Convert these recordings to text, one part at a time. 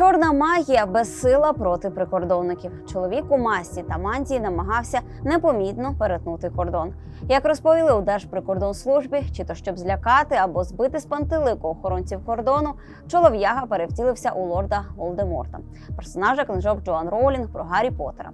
Чорна магія безсила проти прикордонників. Чоловік у масці та мантії намагався непомітно перетнути кордон. Як розповіли у Держприкордонслужбі, чи то щоб злякати або збити з пантелику охоронців кордону, чолов'яга перевтілився у лорда Волдеморта, персонажа книжок Джоан Роулінг про Гаррі Поттера.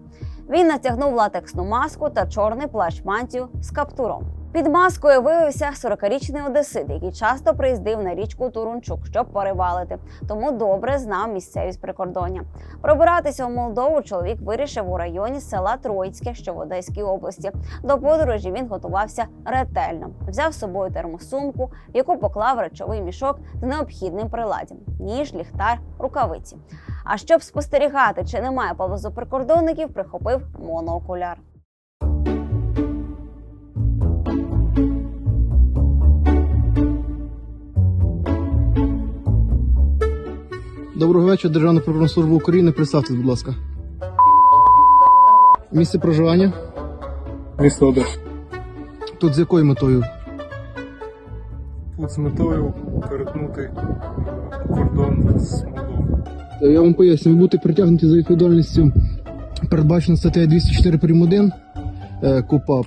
Він натягнув латексну маску та чорний плащ мантію з каптуром. Під маскою виявився 40-річний одесит, який часто приїздив на річку Турунчук, щоб поривалити, тому добре знав місцевість прикордоння. Пробиратися у Молдову чоловік вирішив у районі села Троїцьке, що в Одеській області. До подорожі він готувався ретельно. Взяв з собою термосумку, в яку поклав речовий мішок з необхідним приладдям: ніж, ліхтар, рукавиці. А щоб спостерігати, чи немає поблизу прикордонників, прихопив моноокуляр. Доброго вечора, Державна прикордонна служба України. Представтесь, будь ласка. Місце проживання. Місто Одеса. Тут з якою метою? Тут з метою перетнути кордон з Молдовою. Я вам поясню, ви будете притягнуті за відповідальністю, передбачено статтею 204 прим. 1 е, КУПАП.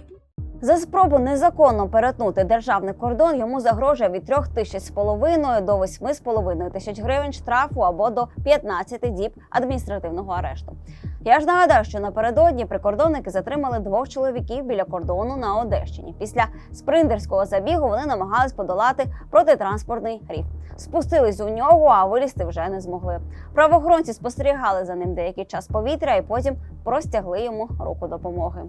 За спробу незаконно перетнути державний кордон йому загрожує від 3 тисяч з половиною до 8 з половиною тисяч гривень штрафу або до 15 діб адміністративного арешту. Я ж нагадаю, що напередодні прикордонники затримали двох чоловіків біля кордону на Одещині. Після спринтерського забігу вони намагались подолати протитранспортний рів. Спустились у нього, а вилізти вже не змогли. Правоохоронці спостерігали за ним деякий час повітря і потім простягли йому руку допомоги.